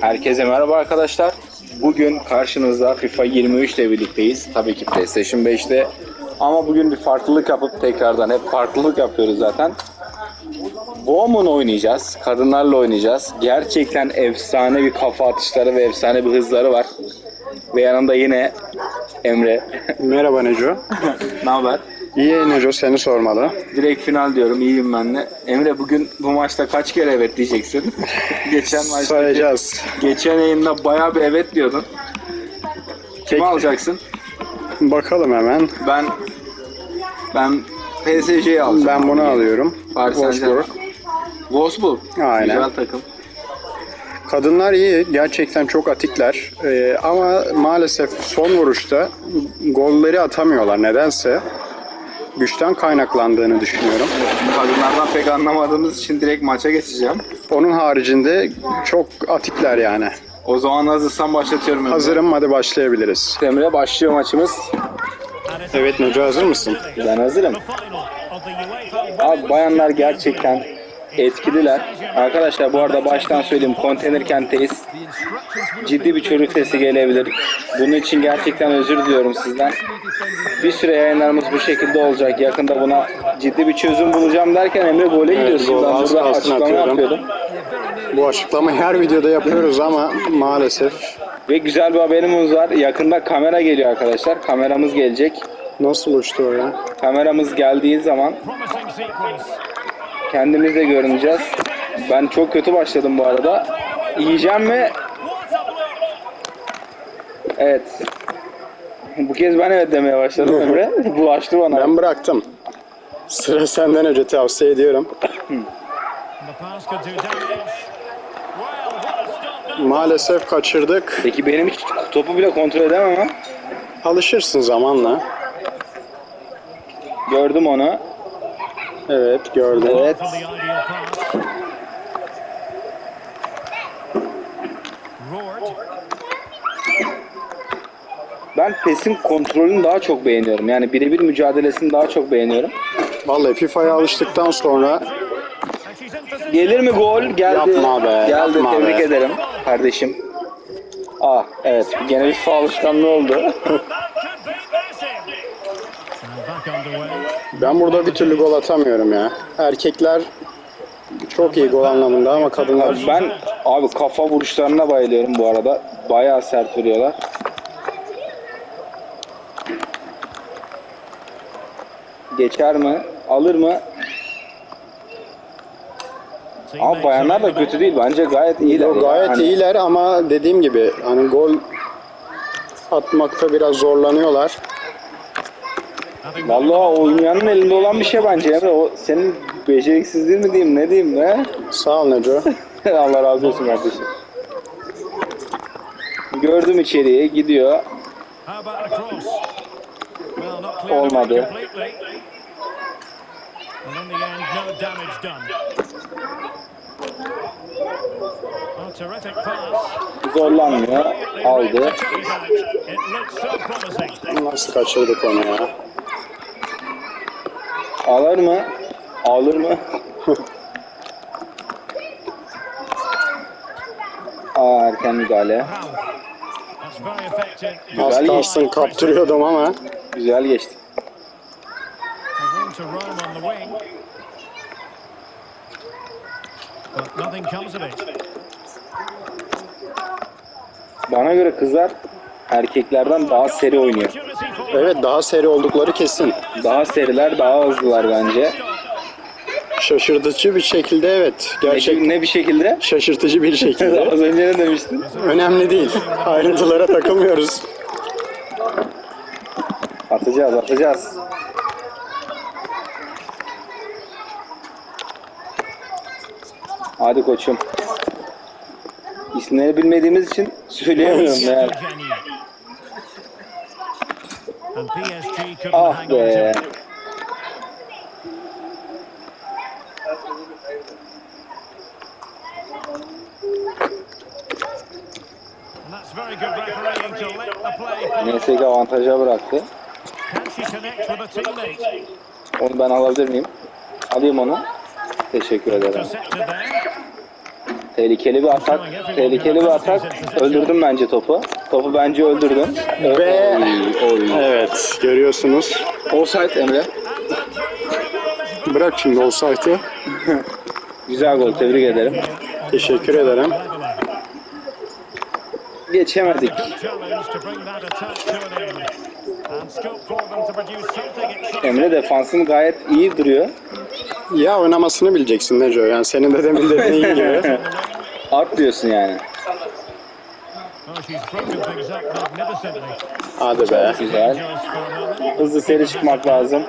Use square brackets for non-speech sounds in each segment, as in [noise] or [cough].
Herkese merhaba arkadaşlar. Bugün karşınızda FIFA 23 ile birlikteyiz. Tabii ki PlayStation 5'te. Ama bugün bir farklılık yapıp tekrardan hep farklılık yapıyoruz zaten. Woman oynayacağız. Kadınlarla oynayacağız. Gerçekten efsane bir kafa atışları ve efsane bir hızları var. Ve yanında yine Emre. Merhaba Neco. [laughs] ne haber? İyi Neco seni sormalı. Direkt final diyorum. İyiyim ben de. Emre bugün bu maçta kaç kere evet diyeceksin? [laughs] Geçen maçta Sayacağız. Geçen yayında bayağı bir evet diyordun. Kimi alacaksın? Bakalım hemen. Ben ben PSG'yi alacağım. Ben bunu alıyorum. Paris Saint-Germain. Wolfsburg. Aynen. Güzel takım. Kadınlar iyi. Gerçekten çok atikler. Ee, ama maalesef son vuruşta golleri atamıyorlar. Nedense güçten kaynaklandığını düşünüyorum. Kadınlardan pek anlamadığımız için direkt maça geçeceğim. Onun haricinde çok atikler yani. O zaman hazırsan başlatıyorum. Emre. Hazırım hadi başlayabiliriz. Emre başlıyor maçımız. Evet Neco hazır mısın? Ben hazırım. Abi bayanlar gerçekten etkililer. Arkadaşlar bu arada baştan söyleyeyim konteyner kentteyiz. Ciddi bir çocuk sesi gelebilir. Bunun için gerçekten özür diliyorum sizden. Bir süre yayınlarımız bu şekilde olacak. Yakında buna ciddi bir çözüm bulacağım derken Emre gole. Evet, ben az burada açıklama atıyorum. yapıyordum. Bu açıklamayı her videoda yapıyoruz ama maalesef Ve güzel bir haberimiz var. Yakında kamera geliyor arkadaşlar. Kameramız gelecek. nasıl uçtu o ya? Kameramız geldiği zaman kendimiz de görüneceğiz. Ben çok kötü başladım bu arada. Yiyeceğim mi? Evet. Bu kez ben evet demeye başladım Emre. Bulaştı bana. Ben bıraktım. Sıra senden önce tavsiye ediyorum. Maalesef kaçırdık. Peki benim hiç topu bile kontrol edemem ha. Alışırsın zamanla. Gördüm onu. Evet gördüm. Evet. Ben PES'in kontrolünü daha çok beğeniyorum. Yani birebir mücadelesini daha çok beğeniyorum. Vallahi FIFA'ya alıştıktan sonra Gelir mi gol? Geldi. Yapma be, Geldi. yapma Tebrik be. ederim kardeşim. Ah evet. Gene bir faul alışkanlığı oldu. [laughs] [laughs] ben burada bir türlü gol atamıyorum ya. Erkekler çok iyi gol anlamında ama kadınlar ben abi kafa vuruşlarına bayılıyorum bu arada. Bayağı sert vuruyorlar. Geçer mi? Alır mı? Abi bayanlar da kötü değil. Bence gayet iyiler. Yo, ya. gayet Hani iyiler ama dediğim gibi hani gol atmakta biraz zorlanıyorlar. Vallahi oynayanın elinde olan bir şey bence Emre. O senin beceriksizliğin mi diyeyim ne diyeyim ne? Sağ ol Neco. [laughs] Allah razı olsun kardeşim. Gördüm içeriye gidiyor. Olmadı. Zorlanmıyor. Aldı. Nasıl kaçırdık onu ya? Alır mı? Alır mı? [laughs] Aa erken müdahale. Az Güzel kalsın kaptırıyordum ama Güzel geçti. Bana göre kızlar erkeklerden daha seri oynuyor. Evet daha seri oldukları kesin. Daha seriler, daha hızlılar bence. Şaşırtıcı bir şekilde evet. Ne, Gerçek ne bir şekilde? şaşırtıcı bir şekilde. [laughs] Az önce ne demiştin? Önemli değil. Ayrıntılara takılmıyoruz. Atacağız, atacağız. Hadi koçum. İsimleri bilmediğimiz için söyleyemiyorum yani. Follow. Neyse ki avantaja bıraktı. Onu ben alabilir miyim? Alayım onu. Teşekkür ederim. Tehlikeli bir atak. Tehlikeli bir atak. Öldürdüm bence topu. Topu bence öldürdüm. Ve-. Evet görüyorsunuz. Offside Emre. Bırak şimdi offside'ı. Güzel gol. Tebrik ederim. Teşekkür ederim. Geçemedik. Emre defansın gayet iyi duruyor. Ya oynamasını bileceksin Neco. Yani senin de demin dediğin [laughs] gibi. At diyorsun yani. Hadi be. Güzel. Hızlı seri çıkmak lazım.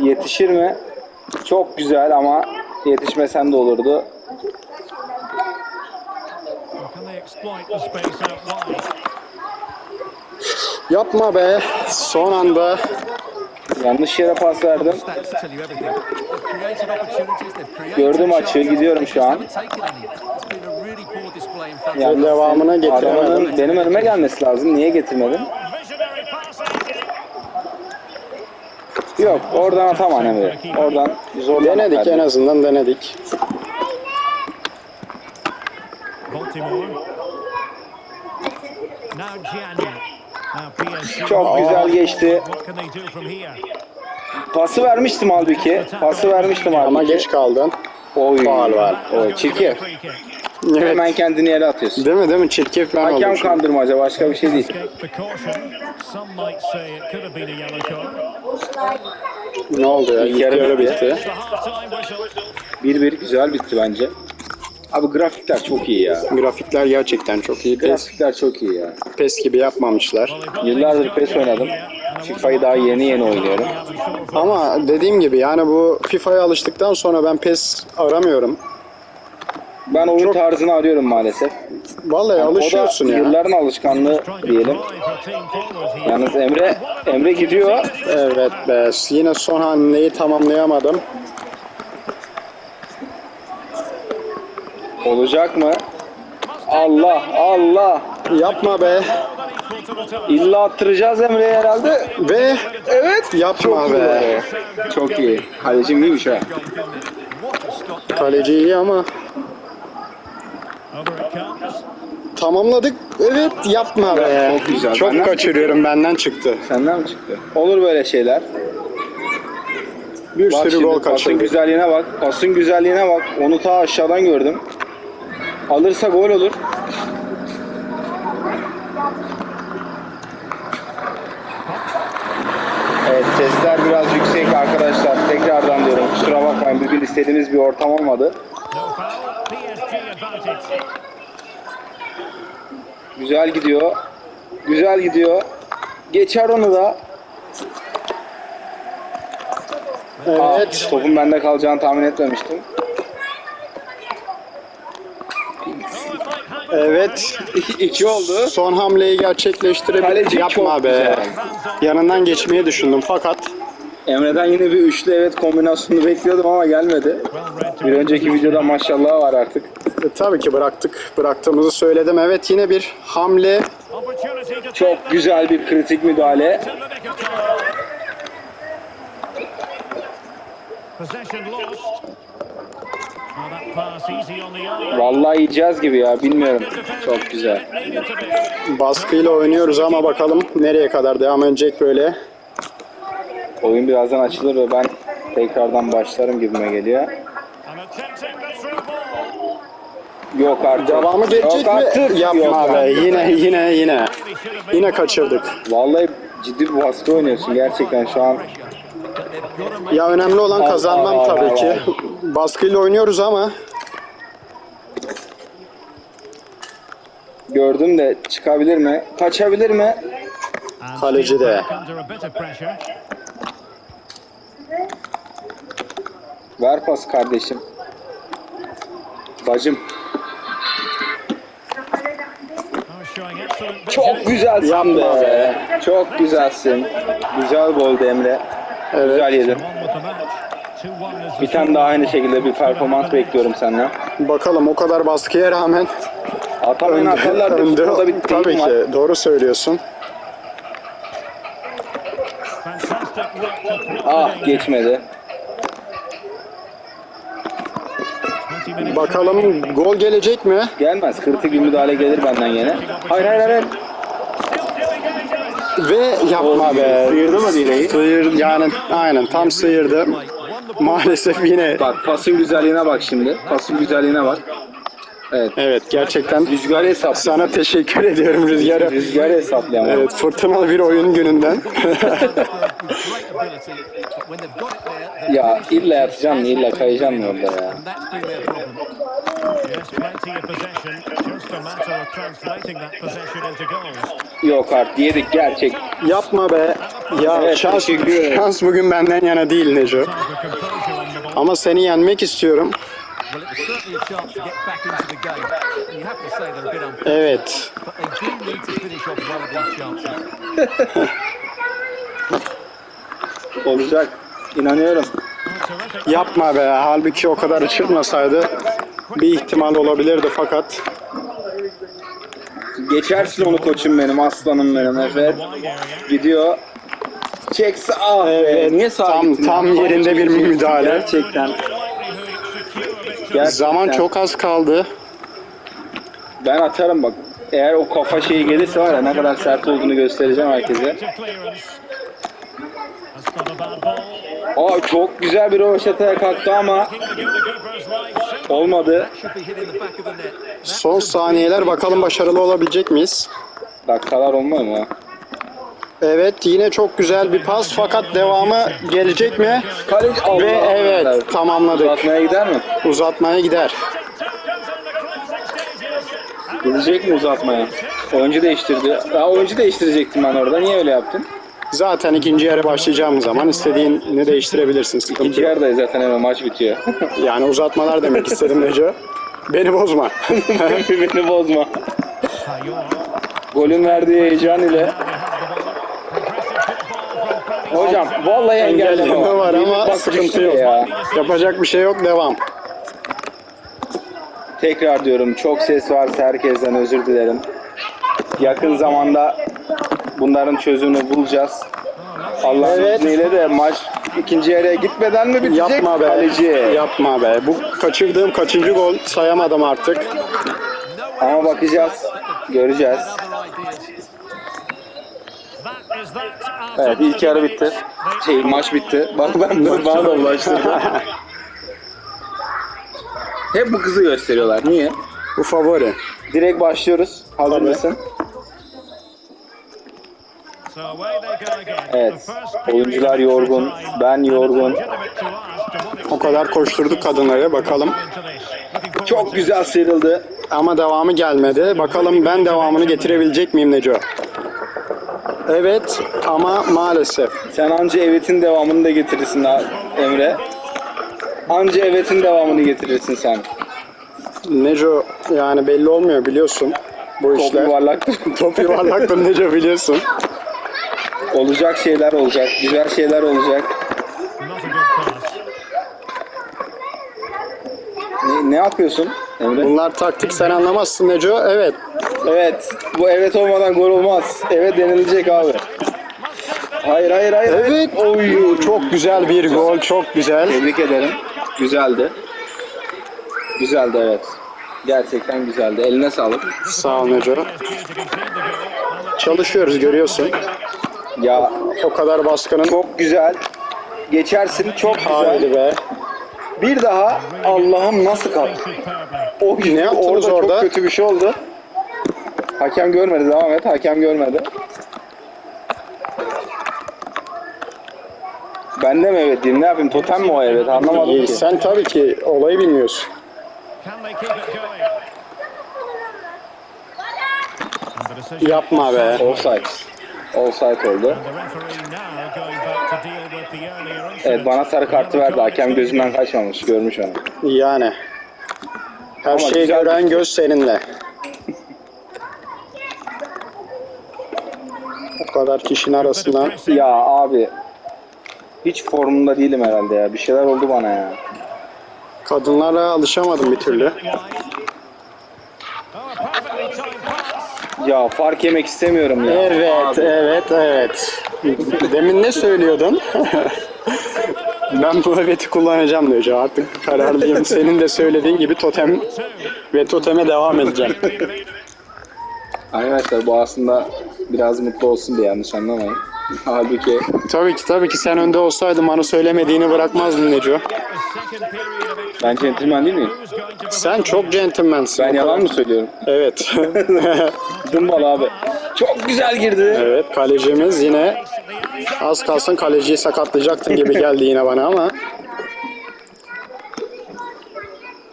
Yetişir mi? Çok güzel ama yetişmesen de olurdu. Yapma be. Son anda Yanlış yere pas verdim. Gördüm açığı, gidiyorum şu an. Yani devamına getiremedim. Benim önüme gelmesi lazım. Niye passing. Yok oradan atamam Emre. Oradan zorlama denedik en kardeşim. azından denedik. Çok güzel geçti. Pası vermiştim halbuki. Pası vermiştim halbuki. Ama geç kaldın. Oy. Faul var. O çirkef. Evet. Hemen kendini yere atıyorsun. Değil mi değil mi? Çirkef ben Hakem kandırmaca başka bir şey değil. Ne oldu ya? Yarı yarı bitti. whistle. 1-1 güzel bitti bence. Abi grafikler çok iyi ya. Grafikler gerçekten çok iyi. PES, Grafikler çok iyi ya. PES gibi yapmamışlar. Yıllardır PES oynadım. FIFA'yı daha yeni yeni oynuyorum. Ama dediğim gibi yani bu FIFA'ya alıştıktan sonra ben PES aramıyorum. Ben oyun tarzını arıyorum maalesef. Vallahi Yani alışıyorsun o da ya. yılların alışkanlığı diyelim. Yalnız Emre Emre gidiyor. Evet be. Yine son hamleyi tamamlayamadım. Olacak mı? Allah Allah. Yapma be. İlla attıracağız Emre'yi herhalde. Ve Evet. yapma be. Çok iyi. Kalecim iyiymiş ha. Kaleci iyi ama tamamladık. Evet yapma be. Çok güzel. Çok Benden kaçırıyorum benden çıktı. Senden mi çıktı? Olur böyle şeyler. Bir Bak sürü şimdi gol pasın kaçırdık. güzelliğine bak. Pasın güzelliğine bak. Onu ta aşağıdan gördüm. Alırsa gol olur. Evet sesler biraz yüksek arkadaşlar. Tekrardan diyorum kusura bakmayın. Bugün istediğimiz bir ortam olmadı. No foul. PSG advantage. Güzel gidiyor. Güzel gidiyor. Geçer onu da. Aa, Evet. topun bende kalacağını tahmin etmemiştim. Evet. İki oldu. Son hamleyi gerçekleştirebildik. Kaleci Yapma çok be. güzel. Yanından geçmeyi düşündüm fakat Emre'den yine bir üçlü evet kombinasyonu bekliyordum ama gelmedi. Bir önceki videoda maşallah var artık. E, tabii ki bıraktık. Bıraktığımızı söyledim. Evet yine bir hamle. Çok güzel bir kritik müdahale. Vallahi yiyeceğiz gibi ya bilmiyorum. Çok güzel. Baskıyla oynuyoruz ama bakalım nereye kadar devam edecek böyle. Oyun birazdan açılır ve ben tekrardan başlarım gibime geliyor. Yok artık. Devamı gelecek Yok mi? artık. Yapma Yok be. artık. Yine yine yine. Yine kaçırdık. Vallahi ciddi bir baskı oynuyorsun gerçekten şu an. Ya önemli olan kazanmam tabii ki. Baskıyla oynuyoruz ama Gördüm de çıkabilir mi? Kaçabilir mi? Kaleci de. Ver pas kardeşim. Bacım. Çok güzelsin Yapma be. Çok güzelsin. Güzel goldu Emre. evet. Güzel yedin. On with the match. 2-1 is the Bir tane daha aynı şekilde bir performans bekliyorum senden. Bakalım o kadar baskıya rağmen Atamayın atarlar da bir Tabii var. ki doğru söylüyorsun. Ah geçmedi. Bakalım gol gelecek mi? Gelmez. Kritik bir müdahale gelir benden yine. Hayır hayır hayır. Ve yapma be. Sıyırdı mı direği? Sıyır, yani aynen tam sıyırdı. Maalesef yine Bak pasın güzelliğine bak şimdi. Pasın güzelliğine bak. Evet. evet gerçekten Rüzgar hesap. sana teşekkür ediyorum Rüzgar'a. Rüzgar hesaplayamam. Evet fırtınalı bir oyun gününden. [laughs] Ya illa yapacaksın illa kayacaksın orada ya. Yok artık yedik gerçek. Yapma be. Ya Evet, şans, şans bugün benden yana değil Neco. Ama seni yenmek istiyorum. Evet. [laughs] Olacak. İnanıyorum. Yapma be. Halbuki o kadar açılmasaydı bir ihtimal olabilirdi fakat Geçersin onu koçum benim aslanım benim evet. Gidiyor. Çekse ah be. Evet, Niye tam- tam yerinde bir müdahale. Gerçekten. Gerçekten. zaman çok az kaldı. Ben atarım bak. Eğer o kafa şeyi gelirse var ya ne kadar sert olduğunu göstereceğim herkese. Aa çok güzel bir rovaşataya kalktı ama olmadı. Son saniyeler bakalım başarılı olabilecek miyiz? Dakikalar olmuyor mu? Evet yine çok güzel bir pas fakat devamı gelecek mi? Kaleci Allah Ve evet Allah. tamamladık. Uzatmaya gider mi? Uzatmaya gider. Gidecek mi uzatmaya? Oyuncu değiştirdi. Ya oyuncu değiştirecektim ben orada. Niye öyle yaptın? Zaten ikinci yarı başlayacağımız zaman istediğini değiştirebilirsin. Sıkıntı İkinci yok. yarıda zaten hemen maç bitiyor. [laughs] Yani uzatmalar demek istedim Neco. Beni bozma. [laughs] Beni bozma. Golün verdiği heyecan ile. Hocam vallahi engelleme Engelleme var ama Bak sıkıntı yok. Ya. Yapacak bir şey yok devam. Tekrar diyorum çok ses varsa herkesten özür dilerim. Yakın zamanda bunların çözümünü bulacağız. Allah'ın Evet. izniyle de maç ikinci yarıya gitmeden mi bitecek? Yapma be. Kaleci. Yapma be. Bu kaçırdığım kaçıncı gol sayamadım artık. Ama bakacağız. Göreceğiz. Evet ilk yarı bitti. Şey maç bitti. Bak ben de bana da. [laughs] Hep bu kızı gösteriyorlar. Niye? Bu favori. Direkt başlıyoruz. Hazır mısın? Evet, oyuncular yorgun, ben yorgun. O kadar koşturduk kadınları bakalım. Çok güzel sıyrıldı. Ama devamı gelmedi. Bakalım ben devamını getirebilecek miyim Neco? Evet ama maalesef. Sen anca evetin devamını da getirirsin Emre. Anca evetin devamını getirirsin sen. Neco yani belli olmuyor biliyorsun bu Top işler. yuvarlaktır. [laughs] Top yuvarlaktır Neco biliyorsun. Olacak şeyler olacak. Güzel şeyler olacak. Ne, ne yapıyorsun Emre? Bunlar taktik sen anlamazsın Neco. Evet Evet. Bu evet olmadan gol olmaz. Evet denilecek abi. Hayır hayır hayır. Evet. Oy. çok güzel bir gol çok güzel. Tebrik ederim. Güzeldi. Güzeldi evet. Gerçekten güzeldi. Eline sağlık. Sağ ol Neco. Çalışıyoruz görüyorsun. Ya O kadar baskının çok güzel. Geçersin. Çok güzel. Haydi be. Bir daha Allah'ım nasıl superbly. O Ne yaptınız orada, çok orada? kötü bir şey oldu. Hakem görmedi. Devam et. Hakem görmedi. Ben de mi evet diyeyim? Ne yapayım? Totem mi o evet? Anlamadım ki. sen tabii ki olayı bilmiyorsun. Yapma be. Offside. Offside oldu. Evet bana sarı kartı verdi. Hakem gözünden kaçmamış. Görmüş onu. Yani. Her Ama şeyi güzel gören bir- göz seninle. O kadar kişinin arasından Ya abi. Hiç formunda değilim herhalde ya. Bir şeyler oldu bana ya. kadınlara alışamadım bir türlü. Ya fark yemek istemiyorum ya. Evet, evet, evet. Demin ne söylüyordun? [laughs] Ben bu eveti kullanacağım Neco. Artık kararlıyım. Senin de söylediğin gibi totem ve toteme devam edeceğim. Arkadaşlar bu aslında biraz mutlu olsun diye yanlış anlamayın. Halbuki Tabii ki tabii ki sen önde olsaydın bana söylemediğini bırakmazdın Neco. ben centilmen değil miyim? Sen çok centilmensin. Ben yalan mı söylüyorum? Evet. [laughs] Dımbal abi. Çok güzel girdi. evet kalecimiz yine az kalsın kaleciyi sakatlayacaktın gibi geldi yine bana ama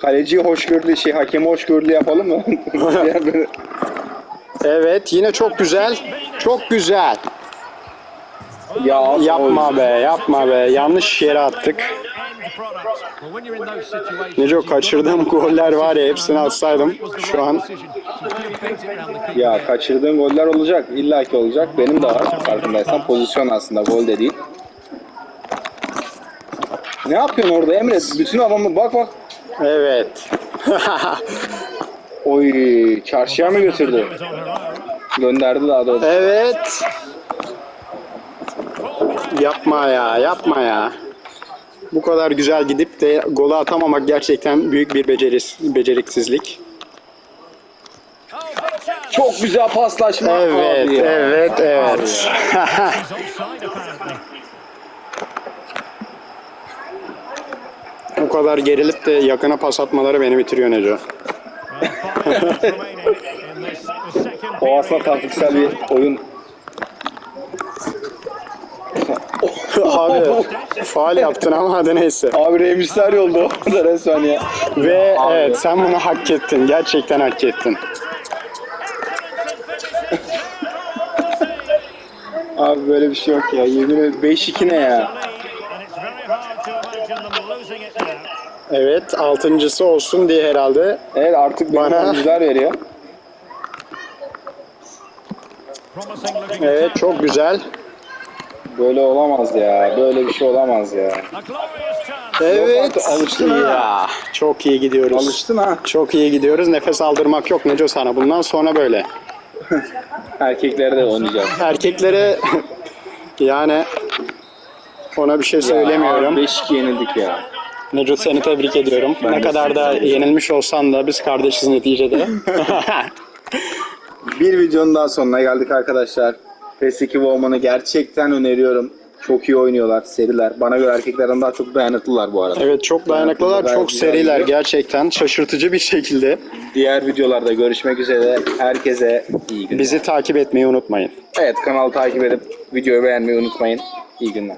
Kaleciyi hoşgörülü şey hakemi hoşgörülü yapalım mı? [laughs] Evet yine çok güzel. Çok güzel. ya Yapma be yapma be yanlış yere attık. Neco kaçırdığım goller var ya hepsini atsaydım şu an Ya kaçırdığın goller olacak. İlla ki olacak. Benim de var. Farkındaysan pozisyon aslında gol de değil. Ne yapıyorsun orada Emre? Bütün adamı bak bak. Evet. [laughs] Oy çarşıya mı götürdü? Gönderdi daha doğrusu. evet. Yapma ya yapma ya. Bu kadar güzel gidip de golü atamamak gerçekten büyük bir beceris, beceriksizlik. Çok güzel paslaşma. Evet, abi ya. evet, evet. Bu kadar gerilip de yakına pas atmaları beni bitiriyor Neco. O aslında taktiksel bir oyun. Abi faal yaptın ama hadi neyse. Abi remisler yoldu orada resmen ya. Ve Abi. evet sen bunu hak ettin. Gerçekten hak ettin. Abi böyle bir şey yok ya. Yemin ederim 5-2 ne ya? Evet altıncısı olsun diye herhalde. Evet artık bana Bana- oyuncular veriyor. Evet çok güzel. Böyle olamaz ya. Böyle bir şey olamaz ya. Evet. alıştın. Ya, çok iyi gidiyoruz. Alıştın ha. Çok iyi gidiyoruz. Nefes aldırmak yok Neco sana. Bundan sonra böyle. [laughs] Erkeklere de oynayacağız. Erkeklere [laughs] yani ona bir şey söylemiyorum. 5-2 yenildik ya. Neco seni tebrik ediyorum. Ben ne kadar da yenilmiş olsan da biz kardeşiz neticede. [laughs] Bir videonun daha sonuna geldik arkadaşlar. PES 2 Woman'ı gerçekten öneriyorum. Çok iyi oynuyorlar seriler. Bana göre erkeklerden daha çok dayanıklılar bu arada. evet çok dayanıklılar, çok seriler gerçekten. Şaşırtıcı bir şekilde. Diğer videolarda görüşmek üzere. Herkese iyi günler. Bizi takip etmeyi unutmayın. Evet kanalı takip edip videoyu beğenmeyi unutmayın. İyi günler.